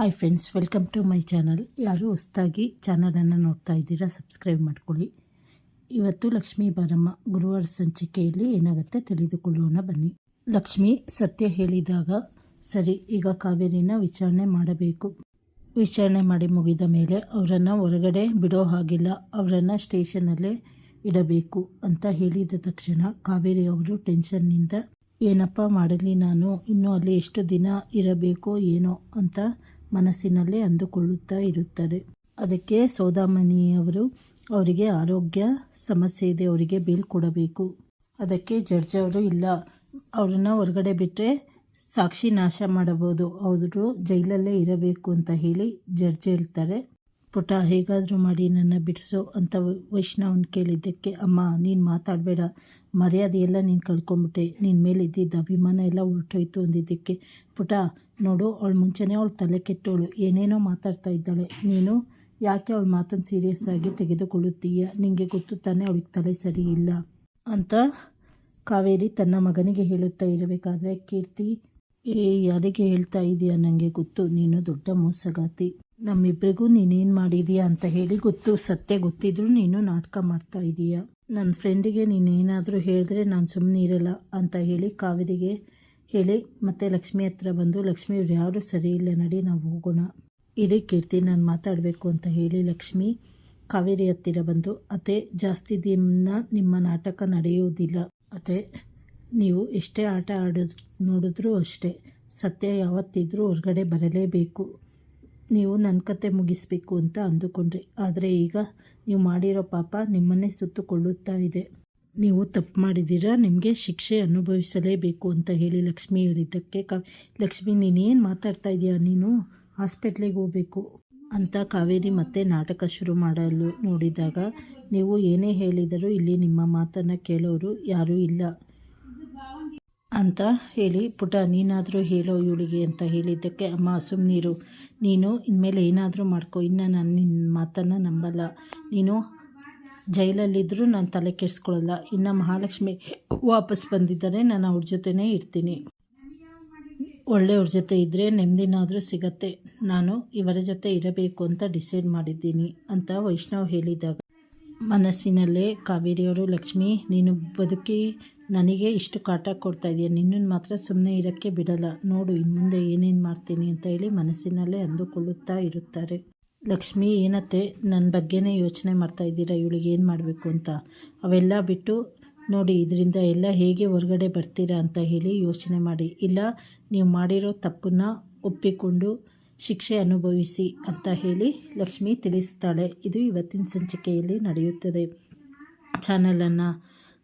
Hi friends welcome to my channel ಯಾರು ಹೊಸದಾಗಿ ಚಾನಲನ್ನು ನೋಡ್ತಾ ಇದ್ದೀರಾ ಸಬ್ಸ್ಕ್ರೈಬ್ ಮಾಡ್ಕೊಳ್ಳಿ. ಇವತ್ತು ಲಕ್ಷ್ಮೀ ಬಾರಮ್ಮ ಗುರುವಾರ ಸಂಚಿಕೆಯಲ್ಲಿ ಏನಾಗುತ್ತೆ ತಿಳಿದುಕೊಳ್ಳೋಣ ಬನ್ನಿ. ಲಕ್ಷ್ಮಿ ಸತ್ಯ ಹೇಳಿದಾಗ, ಸರಿ, ಈಗ ಕಾವೇರಿನ ವಿಚಾರಣೆ ಮಾಡಬೇಕು. ವಿಚಾರಣೆ ಮಾಡಿ ಮುಗಿದ ಮೇಲೆ ಅವರನ್ನು ಹೊರಗಡೆ ಬಿಡೋ ಹಾಗಿಲ್ಲ, ಅವರನ್ನು ಸ್ಟೇಷನಲ್ಲೇ ಇಡಬೇಕು ಅಂತ ಹೇಳಿದ ತಕ್ಷಣ ಕಾವೇರಿ ಅವರು ಟೆನ್ಷನ್ನಿಂದ ಏನಪ್ಪ ಮಾಡಲಿ ನಾನು, ಇನ್ನೂ ಅಲ್ಲಿ ಎಷ್ಟು ದಿನ ಇರಬೇಕೋ, ಏನೋ ಅಂತ ಮನಸ್ಸಿನಲ್ಲೇ ಅಂದುಕೊಳ್ಳುತ್ತಾ ಇರುತ್ತಾರೆ ಅದಕ್ಕೆ ಸೌದಾಮಣಿಯವರು ಅವರಿಗೆ ಆರೋಗ್ಯ ಸಮಸ್ಯೆ ಇದೆ, ಅವರಿಗೆ ಬೀಳ್ಕೊಡಬೇಕು ಅದಕ್ಕೆ ಜಡ್ಜ್ ಅವರು ಇಲ್ಲ. ಅವ್ರನ್ನ ಹೊರಗಡೆ ಬಿಟ್ಟರೆ ಸಾಕ್ಷಿ ನಾಶ ಮಾಡಬಹುದು. ಅವರು ಜೈಲಲ್ಲೇ ಇರಬೇಕು ಅಂತ ಹೇಳಿ ಜಡ್ಜ್ ಹೇಳ್ತಾರೆ. ಪುಟ, ಹೇಗಾದರೂ ಮಾಡಿ ನನ್ನ ಬಿಡಿಸು ಅಂತ ವೈಷ್ಣವನ್ ಕೇಳಿದ್ದಕ್ಕೆ, ಅಮ್ಮ, ನೀನು ಮಾತಾಡಬೇಡ. ಮರ್ಯಾದೆ ಎಲ್ಲ ನೀನು ಕಳ್ಕೊಂಬಿಟ್ಟೆ. ನಿನ್ನ ಮೇಲೆ ಇದ್ದಿದ್ದ ಅಭಿಮಾನ ಎಲ್ಲ ಹೊರಟೋಯ್ತು ಅಂದಿದ್ದಕ್ಕೆ. ಪುಟ, ನೋಡು, ಅವಳು ಮುಂಚೆನೇ ಅವಳು ತಲೆ ಕೆಟ್ಟವಳು ಏನೇನೋ ಮಾತಾಡ್ತಾ ಇದ್ದಾಳೆ. ನೀನು ಯಾಕೆ ಅವಳ ಮಾತನ್ನು ಸೀರಿಯಸ್ ಆಗಿ ತೆಗೆದುಕೊಳ್ಳುತ್ತೀಯ? ನಿಮಗೆ ಗೊತ್ತು ತಾನೇ ಅವಳಿಗೆ ತಲೆ ಸರಿ ಇಲ್ಲ ಅಂತ ಕಾವೇರಿ ತನ್ನ ಮಗನಿಗೆ ಹೇಳುತ್ತಾ ಇರಬೇಕಾದ್ರೆ, ಕೀರ್ತಿ ಏ ಯಾರಿಗೆ ಹೇಳ್ತಾ ಇದೆಯಾ ನನಗೆ ಗೊತ್ತು. ನೀನು ದೊಡ್ಡ ಮೋಸಗಾತಿ ನಮ್ಮಿಬ್ಬರಿಗೂ ನೀನೇನು ಮಾಡಿದೀಯಾ ಅಂತ ಹೇಳಿ ಗೊತ್ತು, ಸತ್ಯ ಗೊತ್ತಿದ್ರು ನೀನು ನಾಟಕ ಮಾಡ್ತಾ ಇದೀಯ? ನನ್ನ ಫ್ರೆಂಡಿಗೆ ನೀನೇನಾದರೂ ಹೇಳಿದ್ರೆ ನಾನು ಸುಮ್ಮನೆ ಇರಲ್ಲ ಅಂತ ಹೇಳಿ ಕಾವೇರಿಗೆ ಹೇಳಿ, ಮತ್ತೆ ಲಕ್ಷ್ಮಿ ಹತ್ರ ಬಂದು, ಲಕ್ಷ್ಮಿ ಇವ್ರು ಯಾರು ಸರಿ ಇಲ್ಲ, ನಡಿ ನಾವು ಹೋಗೋಣ. ಇದೇ ಕೀರ್ತಿ, ನಾನು ಮಾತಾಡಬೇಕು ಅಂತ ಹೇಳಿ ಲಕ್ಷ್ಮಿ ಕಾವೇರಿ ಹತ್ತಿರ ಬಂದು, ಅತ್ತೆ, ಜಾಸ್ತಿ ದಿನ ನಿಮ್ಮ ನಾಟಕ ನಡೆಯುವುದಿಲ್ಲ ಅತ್ತೆ, ನೀವು ಎಷ್ಟೇ ಆಟ ಆಡೋದು ನೋಡಿದ್ರೂ ಅಷ್ಟೇ. ಸತ್ಯ ಯಾವತ್ತಿದ್ರೂ ಹೊರಗಡೆ ಬರಲೇಬೇಕು. ನೀವು ನನ್ನ ಕತೆ ಮುಗಿಸ್ಬೇಕು ಅಂತ ಅಂದುಕೊಂಡ್ರಿ. ಆದರೆ ಈಗ ನೀವು ಮಾಡಿರೋ ಪಾಪ ನಿಮ್ಮನ್ನೇ ಸುತ್ತುಕೊಳ್ಳುತ್ತಾ ಇದೆ. ನೀವು ತಪ್ಪು ಮಾಡಿದ್ದೀರಾ? ನಿಮಗೆ ಶಿಕ್ಷೆ ಅನುಭವಿಸಲೇಬೇಕು ಅಂತ ಹೇಳಿ ಲಕ್ಷ್ಮಿ ಹೇಳಿದ್ದಕ್ಕೆ ಕ ಲಕ್ಷ್ಮಿ ನೀನೇನು ಮಾತಾಡ್ತಾ ಇದೀಯಾ? ನೀನು ಹಾಸ್ಪಿಟ್ಲಿಗೆ ಹೋಗಬೇಕು ಅಂತ ಕಾವೇರಿ ಮತ್ತೆ ನಾಟಕ ಶುರು ಮಾಡಲು ನೋಡಿದಾಗ ನೀವು ಏನೇ ಹೇಳಿದರೂ ಇಲ್ಲಿ ನಿಮ್ಮ ಮಾತನ್ನು ಕೇಳೋರು ಯಾರೂ ಇಲ್ಲ. ಅಂತ ಹೇಳಿ, ಪುಟ, ನೀನಾದರೂ ಹೇಳೋ ಇವಳಿಗೆ ಅಂತ ಹೇಳಿದ್ದಕ್ಕೆ, ಅಮ್ಮ ಸುಮ್ಮನೀರು ನೀನು ಇನ್ಮೇಲೆ ಏನಾದರೂ ಮಾಡ್ಕೊ. ಇನ್ನು ನಾನು ನಿನ್ನ ಮಾತನ್ನು ನಂಬಲ್ಲ. ನೀನು ಜೈಲಲ್ಲಿದ್ದರೂ ನಾನು ತಲೆ ಕೆಡಿಸ್ಕೊಳ್ಳಲ್ಲ. ಇನ್ನು ಮಹಾಲಕ್ಷ್ಮಿ ವಾಪಸ್ ಬಂದಿದ್ದರೆ ನಾನು ಅವ್ರ ಜೊತೆನೇ ಇರ್ತೀನಿ. ಒಳ್ಳೆಯವ್ರ ಜೊತೆ ಇದ್ದರೆ ನೆಮ್ಮದಿನಾದರೂ ಸಿಗತ್ತೆ. ನಾನು ಇವರ ಜೊತೆ ಇರಬೇಕು ಅಂತ ಡಿಸೈಡ್ ಮಾಡಿದ್ದೀನಿ ಅಂತ ವೈಷ್ಣವ್ ಹೇಳಿದಾಗ. ಮನಸ್ಸಿನಲ್ಲೇ ಕಾವೇರಿಯವರು, ಲಕ್ಷ್ಮಿ, ನೀನು ಬದುಕಿ ನನಗೆ ಇಷ್ಟು ಕಾಟ ಕೊಡ್ತಾ ಇದೆಯಾ. ನಿನ್ನನ್ನು ಮಾತ್ರ ಸುಮ್ಮನೆ ಇರೋಕ್ಕೆ ಬಿಡಲ್ಲ. ನೋಡು ಇನ್ನು ಮುಂದೆ ಏನೇನು ಮಾಡ್ತೀನಿ ಅಂತ ಹೇಳಿ ಮನಸ್ಸಿನಲ್ಲೇ ಅಂದುಕೊಳ್ಳುತ್ತಾ ಇರುತ್ತಾರೆ. ಲಕ್ಷ್ಮಿ, ಏನತ್ತೆ? ನನ್ನ ಬಗ್ಗೆನೇ ಯೋಚನೆ ಮಾಡ್ತಾ ಇದ್ದೀರಾ? ಇವಳಿಗೆ ಏನು ಮಾಡಬೇಕು ಅಂತ? ಅವೆಲ್ಲ ಬಿಟ್ಟು ನೋಡಿ, ಇದರಿಂದ ಎಲ್ಲ ಹೇಗೆ ಹೊರಗಡೆ ಬರ್ತೀರಾ ಅಂತ ಹೇಳಿ ಯೋಚನೆ ಮಾಡಿ. ಇಲ್ಲ, ನೀವು ಮಾಡಿರೋ ತಪ್ಪನ್ನು ಒಪ್ಪಿಕೊಂಡು ಶಿಕ್ಷೆ ಅನುಭವಿಸಿ ಅಂತ ಹೇಳಿ ಲಕ್ಷ್ಮಿ ತಿಳಿಸ್ತಾಳೆ. ಇದು ಇವತ್ತಿನ ಸಂಚಿಕೆಯಲ್ಲಿ ನಡೆಯುತ್ತದೆ. ಚಾನಲನ್ನು